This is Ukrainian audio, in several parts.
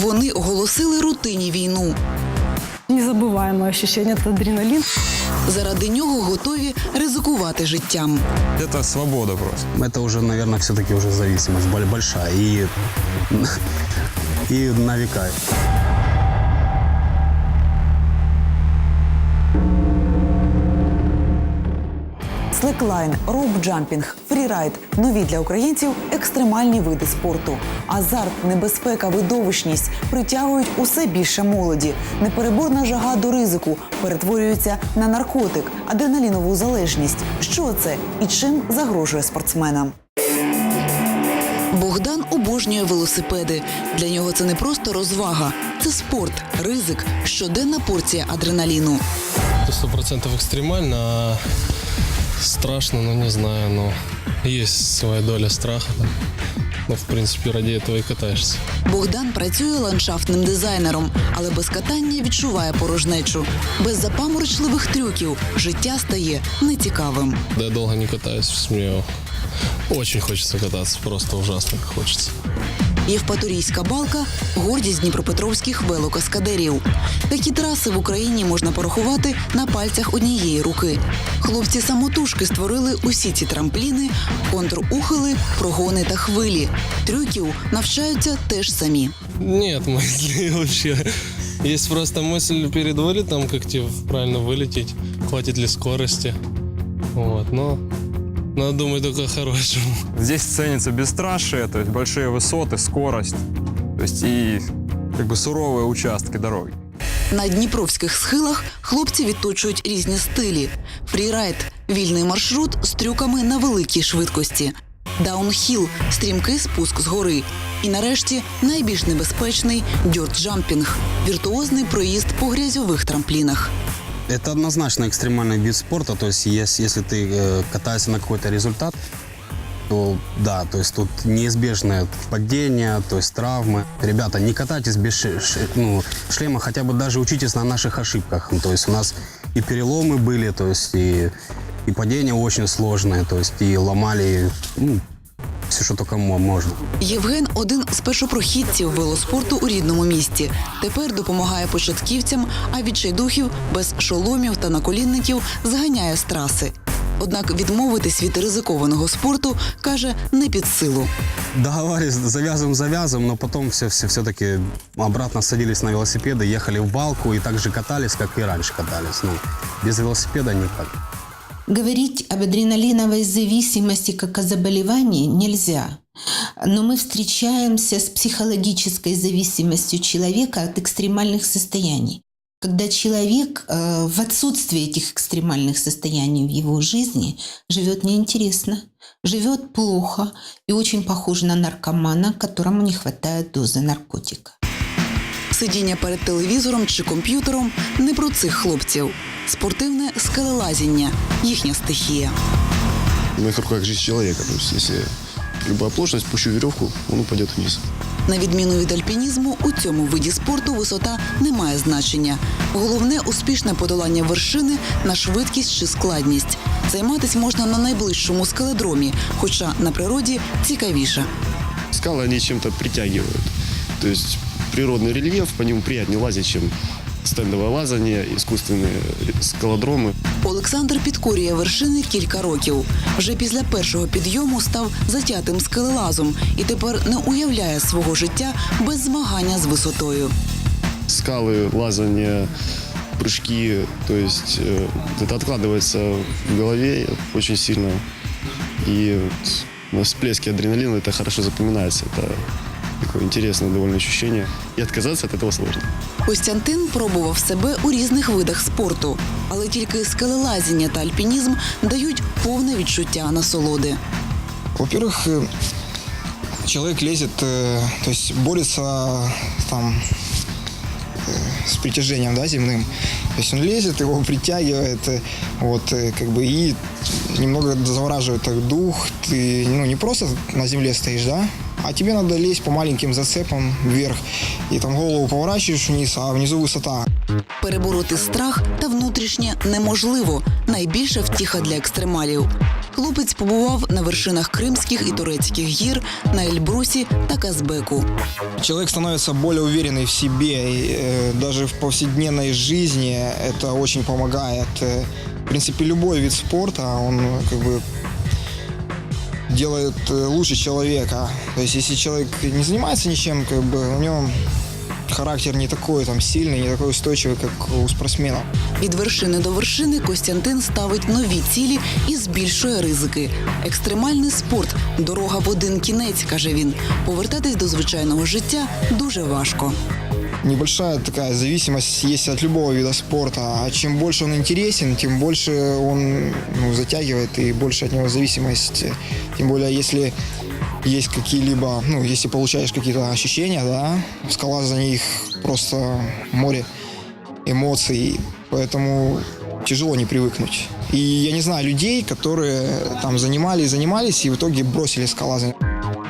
Вони оголосили рутині війну. Незабываемое ощущение, это адреналин. Заради нього готові ризикувати життям. Это свобода просто. Это уже, наверное, все-таки уже зависимость боль- большая и, и на века. Слеклайн, роуп-джампінг, фрірайд – нові для українців екстремальні види спорту. Азарт, небезпека, видовищність притягують усе більше молоді. Непереборна жага до ризику перетворюється на наркотик, адреналінову залежність. Що це і чим загрожує спортсменам? Богдан обожнює велосипеди. Для нього це не просто розвага, це спорт, ризик, щоденна порція адреналіну. Это сто процентов экстремально, а страшно, ну не знаю, но есть своя доля страха. да. Но в принципе ради этого и катаешься. Богдан працює ландшафтним дизайнером, але без катання відчуває порожнечу. Без запаморочливих трюків життя стає нецікавим. Да я долго не катаюсь, мне очень хочется кататься, просто ужасно хочется. Євпаторійська балка гордість дніпропетровських велокаскадерів. Такі траси в Україні можна порахувати на пальцях однієї руки. Хлопці самотужки створили усі ці трампліни, контрухили, прогони та хвилі. Трюків навчаються теж самі. Нет мысли вообще. Есть просто мысль перед вылетом, как тебе правильно вылететь, хватит ли скорости. Вот, но надо думать только о хорошем. Здесь ценится бесстрашие, то есть большие высоты, скорость, то есть и как бы суровые участки дороги. На дніпровських схилах хлопці відточують різні стилі: фрірайд вільний маршрут з трюками на великій швидкості, даунхіл стрімкий спуск з гори. І нарешті найбільш небезпечний дьорт-джампінг – віртуозний проїзд по грязьових трамплінах. Это однозначно экстремальный вид спорта. То есть, если, если ты э, катаешься на какой-то результат, то да, то есть тут неизбежное падение, то есть травмы. Ребята, не катайтесь без ну, шлема, хотя бы даже учитесь на наших ошибках. То есть у нас и переломы были, то есть и, и падения очень сложные, то есть и ломали ну, все, что только мо- можно. Євген один з першопрохідців велоспорту у рідному місті. Тепер допомагає початківцям, а відчайдухів без шоломів та наколінників зганяє з траси. Однак відмовитись від ризикованого спорту каже не під силу. Договаривались, завязываем, завязываем, но потом все, все, все-таки обратно садились на велосипеды, ехали в балку и так же катались, как и раньше катались. Ну, без велосипеда никак. Говорить об адреналиновой зависимости как о заболевании нельзя. Но мы встречаемся с психологической зависимостью человека от экстремальных состояний. Когда человек э, в отсутствии этих экстремальных состояний в его жизни живет неинтересно, живет плохо и очень похож на наркомана, которому не хватает дозы наркотика. Сидіння перед телевізором чи комп'ютером не про цих хлопців. Спортивне скелелазіння їхня стихія. На их руках жизнь человека. То есть, если любая оплошность, пущу веревку, он упадет вниз. На відміну від альпінізму, у цьому виді спорту висота не має значення. Головне успішне подолання вершини на швидкість чи складність. Займатись можна на найближчому скеледромі, хоча на природі цікавіше. Скалы, они чем-то притягивают. То есть природный рельеф, по нему приятнее лазить, чем стендовое лазание, искусственные скалодромы. Олександр підкорює вершини кілька років. Вже після першого підйому став затятим скелелазом і тепер не уявляє свого життя без змагання з висотою. Скалы, лазание, прыжки, то есть э, это откладывается в голове очень сильно. И вот на всплеске адреналина это хорошо запоминается. Это такое интересное довольно ощущение. И отказаться от этого сложно. Костянтин пробував себе у різних видах спорту, але тільки скелелазіння та альпінізм дають повне відчуття насолоди. Во-первых, э, человек лезет, э, то есть борется там э, с притяжением, да, земным. То есть он лезет, его притягивает, э, вот, э, как бы, и немного завораживает так дух. Ты, ну, не просто на земле стоишь, да, а тебе надо лезть по маленьким зацепам вверх. И там голову поворачиваешь вниз, а внизу высота. Перебороти страх та внутрішнє неможливо. Найбільша втіха для екстремалів. Хлопець побував на вершинах Кримських і Турецьких гір, на Ельбрусі та Казбеку. Человек становится более уверенный в себе, и, э, даже в повседневной жизни это очень помогает. Э, В принципе, любой вид спорта, он э, как бы делает э, лучше человека. То есть, если человек не занимается ничем, как бы у него характер не такой там сильный, не такой устойчивый, как у спортсменов. Від вершини до вершини Костянтин ставить нові цілі і збільшує ризики. Екстремальний спорт дорога в один кінець, каже він. Повертатись до звичайного життя дуже важко. Небольшая такая зависимость есть от любого вида спорта. А чем больше он интересен, тем больше он ну, затягивает и больше от него зависимость. Тем более, если есть какие-либо, ну, если получаешь какие-то ощущения, да, в скалазании их просто море эмоций, поэтому тяжело не привыкнуть. И я не знаю людей, которые там занимались, занимались и в итоге бросили скалазание.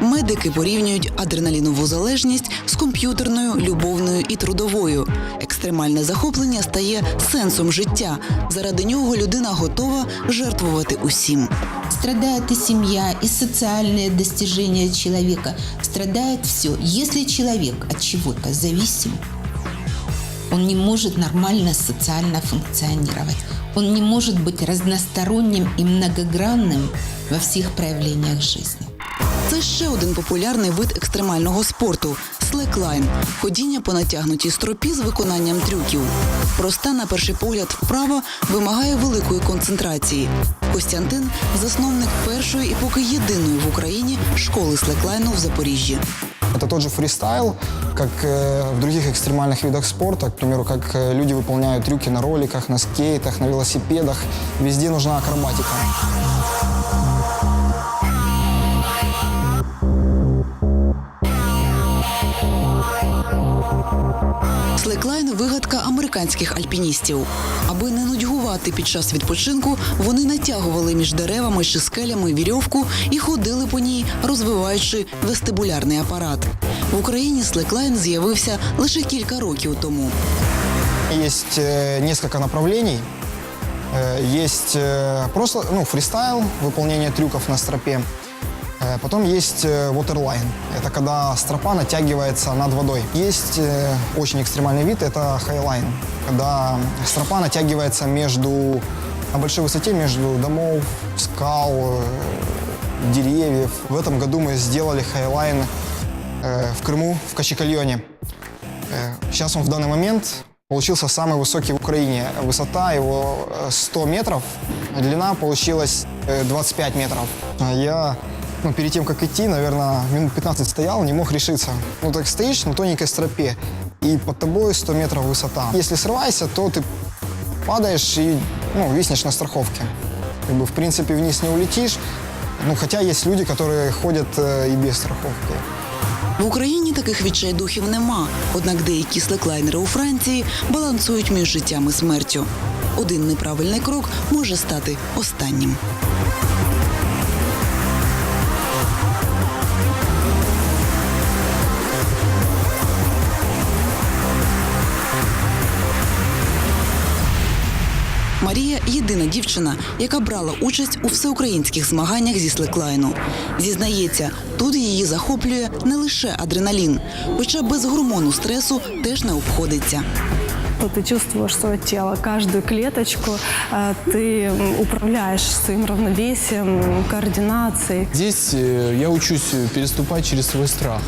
Медики порівнюють адреналінову залежність з комп'ютерною, любовною і трудовою. Екстремальне захоплення стає сенсом життя. Заради нього людина готова жертвувати усім. Страдает и семья, и социальные достижения человека. Страдает все. Если человек от чего-то зависим, он не может нормально социально функционировать. Он не может быть разносторонним и многогранным во всех проявлениях жизни. Це ще один популярний вид екстремального спорту слеклайн – ходіння по натягнутій стропі з виконанням трюків. Проста на перший погляд вправа вимагає великої концентрації. Костянтин засновник першої і поки єдиної в Україні школи слеклайну в Запоріжжі. Это тот же фристайл, как э, в других экстремальных видах спорта, к примеру, как э, люди выполняют трюки на роликах, на скейтах, на велосипедах. Везде нужна акробатика. вигадка американських альпіністів. Аби не нудьгувати під час відпочинку, вони натягували між деревами чи скелями вірьовку і ходили по ній, розвиваючи вестибулярний апарат. В Україні слеклайн з'явився лише кілька років тому. Есть э, несколько направлений. Э, есть э, просто ну, фристайл, выполнение трюков на стропе. Э, Потом есть э, waterline. Это когда стропа натягивается над водой. Есть э, очень экстремальный вид, это хайлайн. Когда стропа натягивается между, на большой высоте между домов, скал, деревьев. В этом году мы сделали хайлайн в Крыму, в Качекальоне. Э, Сейчас он в данный момент получился самый высокий в Украине. Высота его э, 100 метров, длина получилась э, 25 метров. А Я ну, перед тем, как идти, наверное, минут 15 стоял, не мог решиться. Ну, так стоишь на тоненькой стропе, и под тобой 100 метров высота. Если срываешься, то ты падаешь и ну, виснешь на страховке. Как бы, в принципе, вниз не улетишь. Ну, хотя есть люди, которые ходят э, и без страховки. В Україні таких відчайдухів нема. Однак деякі слеклайнери у Франції балансують між життям і смертю. Один неправильний крок може стати останнім. єдина дівчина, яка брала участь у всеукраїнських змаганнях зі слеклайну. Зізнається, тут її захоплює не лише адреналін, хоча без гормону стресу теж не обходиться. То ты чувствуешь свое тело, каждую клеточку, а, ты м, управляешь своим равновесием, координацией. Здесь э, я учусь э, переступать через свой страх.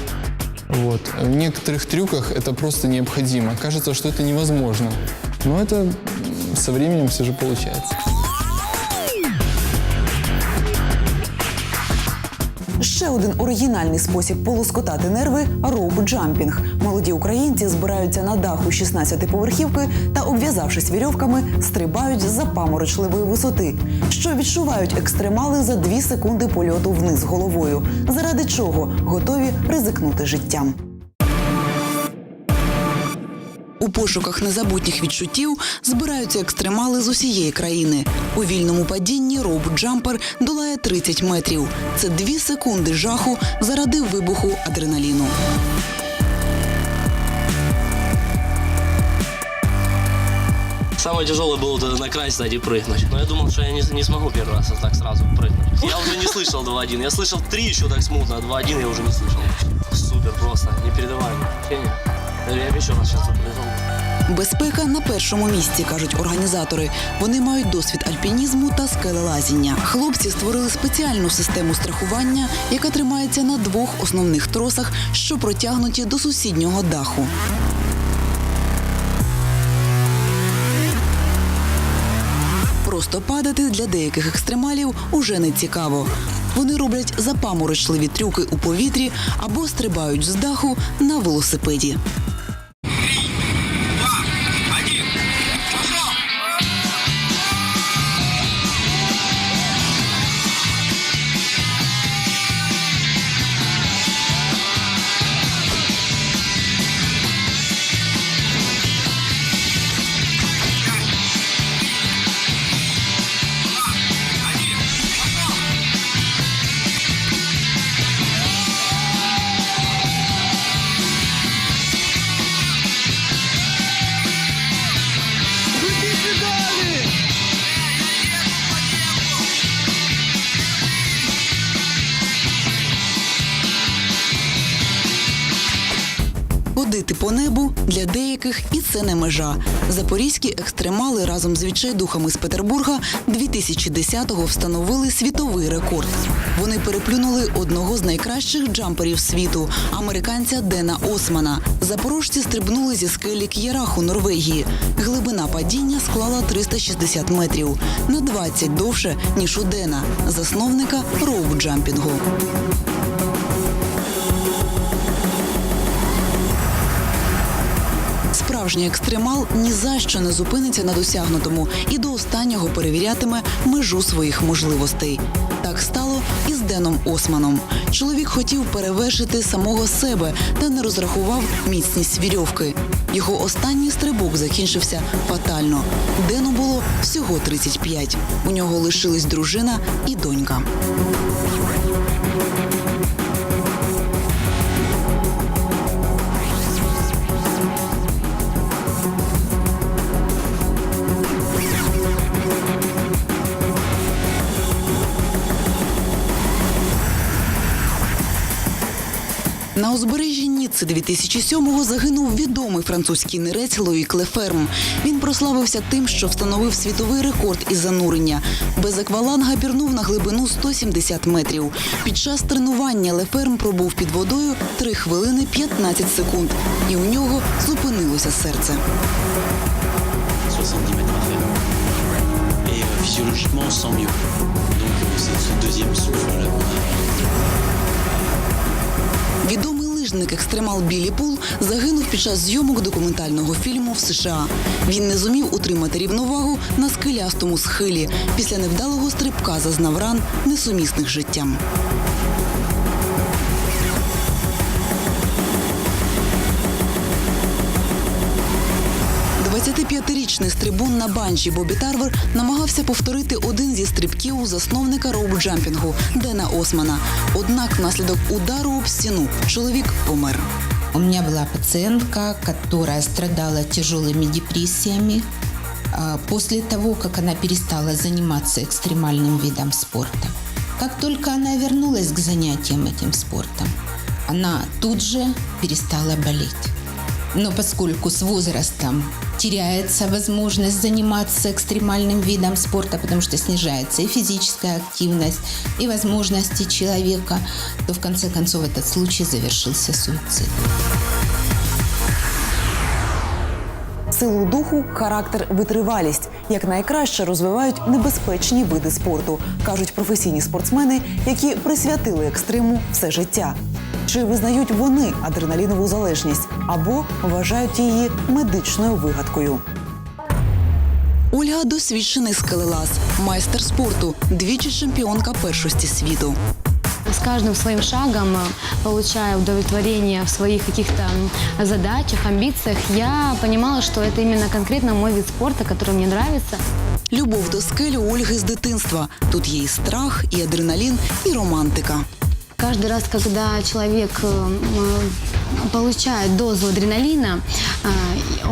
Вот. В некоторых трюках это просто необходимо. Кажется, что это невозможно. Но это м, со временем все же получается. Ще один оригінальний спосіб полоскотати нерви роуп-джампінг. Молоді українці збираються на даху 16-поверхівки та, обв'язавшись вірьовками, стрибають з запаморочливої висоти. Що відчувають екстремали за дві секунди польоту вниз головою, заради чого готові ризикнути життям. У пошуках незабутніх відчуттів збираються екстремали з усієї країни. У вільному падінні роуп-джампер долає 30 метрів. Це дві секунди жаху заради вибуху адреналіну. Самое тяжелое было вот на край сзади прыгнуть. Но я думал, что я не, не смогу первый раз так сразу прыгнуть. Я уже не слышал 2-1. Я слышал 3 еще так смутно, а 2-1 я уже не слышал. Супер просто, непередаваемое ощущение. Я бы еще раз сейчас запрыгнул. Безпека на першому місці, кажуть організатори. Вони мають досвід альпінізму та скелелазіння. Хлопці створили спеціальну систему страхування, яка тримається на двох основних тросах, що протягнуті до сусіднього даху. Просто для деяких екстремалів уже не цікаво. Вони роблять запаморочливі трюки у повітрі або стрибають з даху на велосипеді. По небу для деяких і це не межа. Запорізькі екстремали разом з відчайдухами з Петербурга 2010-го встановили світовий рекорд. Вони переплюнули одного з найкращих джамперів світу американця Дена Османа. Запорожці стрибнули зі скелі К'єрах у Норвегії. Глибина падіння склала 360 метрів на 20 довше ніж у Дена, засновника роуп-джампінгу. Справжній екстремал ні за що не зупиниться на досягнутому і до останнього перевірятиме межу своїх можливостей. Так стало і з Деном Османом. Чоловік хотів перевершити самого себе та не розрахував міцність вірьовки. Його останній стрибок закінчився фатально. Дену було всього 35. У нього лишились дружина і донька. На узбережжі Ніцци 2007-го загинув відомий французький нирець Лоїк Леферм. Він прославився тим, що встановив світовий рекорд із занурення. Без акваланга пірнув на глибину 170 метрів. Під час тренування Леферм пробув під водою 3 хвилини 15 секунд, і у нього зупинилося серце. 70 mètres à faire. Et physiologiquement, on sent mieux. Відомий лижник екстремал Білі Пул загинув під час зйомок документального фільму в США. Він не зумів утримати рівновагу на скелястому схилі. Після невдалого стрибка зазнав ран, несумісних життям. Двадцятип'ятирічний стрибун на банджі Бобі Тарвер намагався повторити один зі стрибків у засновника роуп-джампінгу Дена Османа. Однак внаслідок удару об стіну чоловік помер. У меня была пациентка, которая страдала тяжелыми депрессиями. а, После того, как она перестала заниматься экстремальным видом спорта. Как только она вернулась к занятиям этим спортом, она тут же перестала болеть. Но поскольку с возрастом теряется возможность заниматься экстремальным видом спорта, потому что снижается и физическая активность, и возможности человека, то в конце концов этот случай завершился суицидом. Силу духу, характер, витривалість як найкраще розвивають небезпечні види спорту, кажуть професійні спортсмени, які присвятили екстриму все життя. Чи визнають вони адреналінову залежність або вважають її медичною вигадкою? Ольга досвідчений скелелаз, майстер спорту, двічі чемпіонка першості світу С каждым своим шагом, э, получая удовлетворение в своих каких-то м, задачах, амбициях, я понимала, что это именно конкретно мой вид спорта, который мне нравится. Любов до скель у Ольги з дитинства. Тут є і страх, і адреналін, і романтика. Каждый раз, когда человек э, м, получает дозу адреналина, а,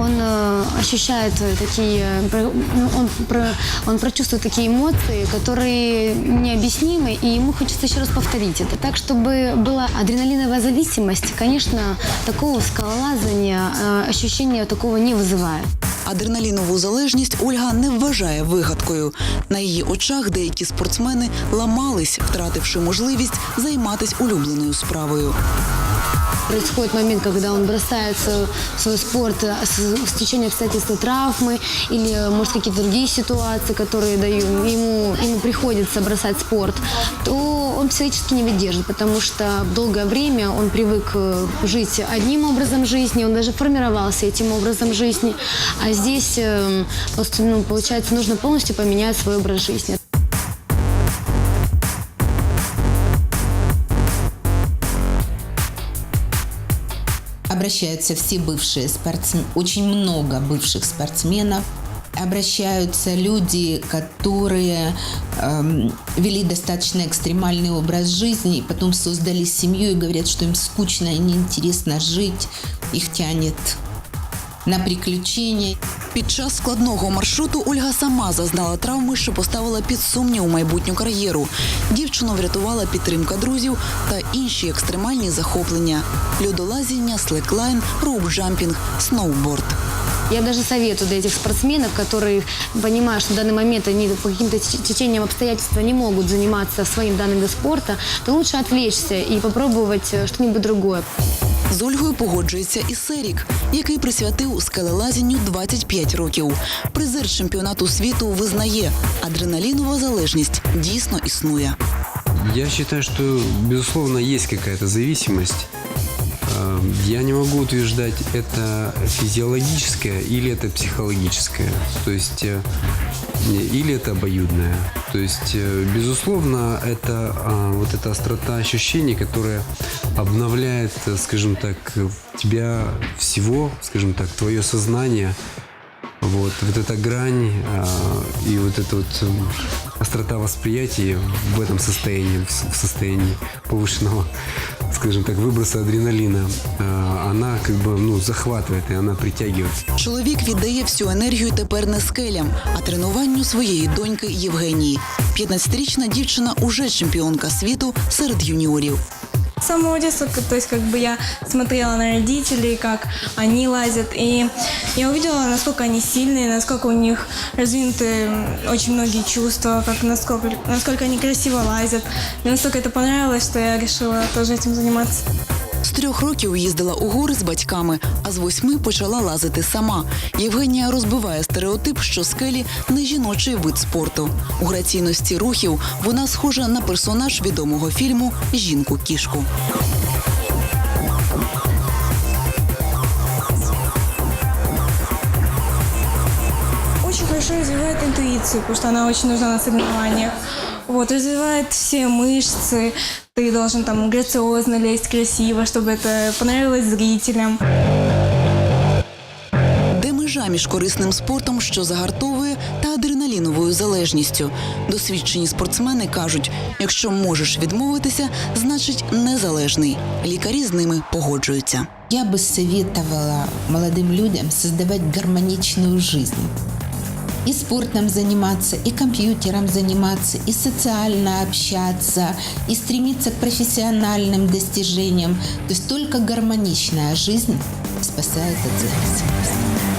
он э, ощущает такие, про- ну, он, про- он прочувствует такие эмоции, которые необъяснимы, и ему хочется еще раз повторить это. Так, чтобы была адреналиновая зависимость, конечно, такого скалолазания э, ощущения такого не вызывает. Адреналінову залежність Ольга не вважає вигадкою. На її очах деякі спортсмени ламались, втративши можливість займатися улюбленою справою. Происходит момент, когда он бросается в свой спорт э, с, с течением обстоятельств травмы или, э, может, какие-то другие ситуации, которые дают, ему, ему приходится бросать спорт, то он психически не выдержит, потому что долгое время он привык э, жить одним образом жизни, он даже формировался этим образом жизни, а здесь, э, просто, ну, получается, нужно полностью поменять свой образ жизни. Обращаются все бывшие спортсмены, очень много бывших спортсменов. Обращаются люди, которые эм, вели достаточно экстремальный образ жизни, и потом создали семью и говорят, что им скучно и неинтересно жить, их тянет на приключения. Під час складного маршруту Ольга сама зазнала травми, що поставила під сумнів майбутню кар'єру. Дівчину врятувала підтримка друзів та інші екстремальні захоплення: льодолазіння, слеклайн, роуп-джампінг, сноуборд. Я даже советую для этих спортсменов, которые понимают, что в данный момент они по каким-то теч- течениям обстоятельств не могут заниматься своим данным видом спорта, то лучше отвлечься и попробовать э, что-нибудь другое. З Ольгою погоджується і Серік, який присвятив скелелазінню 25 років. Призер чемпіонату світу визнає, адреналінова залежність дійсно існує. Я считаю, что, безусловно, есть какая-то зависимость. Э, Я не могу утверждать, это физиологическое или это психологическое. То есть, э, или это обоюдное. То есть, э, безусловно, это а, вот эта острота ощущений, которая обновляет, э, скажем так, э, тебя всего, скажем так, твое сознание, вот, вот эта грань а, и вот эта вот м, острота восприятия в этом состоянии, в с- в состоянии повышенного, скажем так, выброса адреналина, а, она как бы, ну, захватывает и она притягивает. Чоловік віддає всю енергію тепер не скелям, а тренуванню своєї доньки Євгенії. 15-річна дівчина уже чемпіонка світу серед юніорів. С самого детства, к- то есть как бы я смотрела на родителей, как они лазят, и я увидела, насколько они сильные, насколько у них развиты м, очень многие чувства, как насколько, насколько они красиво лазят. Мне настолько это понравилось, что я решила тоже этим заниматься. З трьох років їздила у гори з батьками, а з восьми почала лазити сама. Євгенія розбиває стереотип, що скелі не жіночий вид спорту. У граційності рухів вона схожа на персонаж відомого фільму Жінку-кішку. Очень хорошо развивает интуицию, потому что она очень нужна на соревнованиях. Вот, развивает все мышцы, ты должен там грациозно лезть, красиво, чтобы это понравилось зрителям. Де межа між корисним спортом, що загартовує, та адреналіновою залежністю. Досвідчені спортсмени кажуть, якщо можеш відмовитися, значить незалежний. Лікарі з ними погоджуються. Я бы советовала молодым людям создавать гармоничную жизнь. И спортом заниматься, и компьютером заниматься, и социально общаться, и стремиться к профессиональным достижениям. То есть только гармоничная жизнь спасает от зависимости.